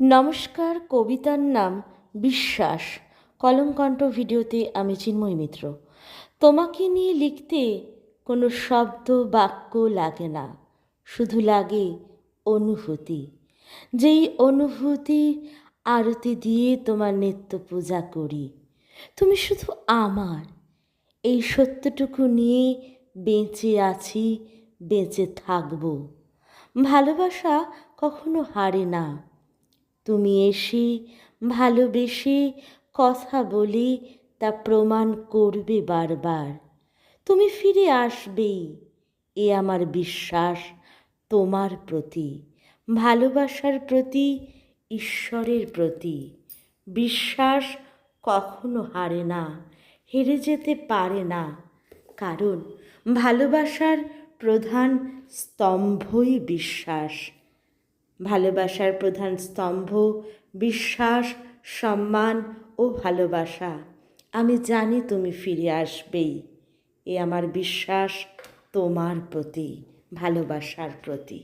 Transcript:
নমস্কার, কবিতার নাম বিশ্বাস। কলমকণ্ঠ ভিডিওতে আমি চিন্ময় মিত্র। তোমাকে নিয়ে লিখতে কোনো শব্দ, বাক্য লাগে না। শুধু লাগে অনুভূতি। যেই অনুভূতি আরতি দিয়ে তোমার নিত্য পূজা করি। তুমি শুধু আমার। এই সত্যটুকু নিয়ে বেঁচে আছি, বেঁচে থাকব। ভালোবাসা কখনো হারে না। তুমি এসে ভালোবেসে কথা বলে তা প্রমাণ করবে বারবার। তুমি ফিরে আসবেই, এ আমার বিশ্বাস তোমার প্রতি, ভালোবাসার প্রতি, ঈশ্বরের প্রতি। বিশ্বাস কখনো হারে না, হেরে যেতে পারে না, কারণ ভালোবাসার প্রধান স্তম্ভই বিশ্বাস। ভালোবাসার প্রধান স্তম্ভ, বিশ্বাস, সম্মান ও ভালোবাসা। আমি জানি তুমি ফিরে আসবেই। এ আমার বিশ্বাস, তোমার প্রতি, ভালোবাসার প্রতি।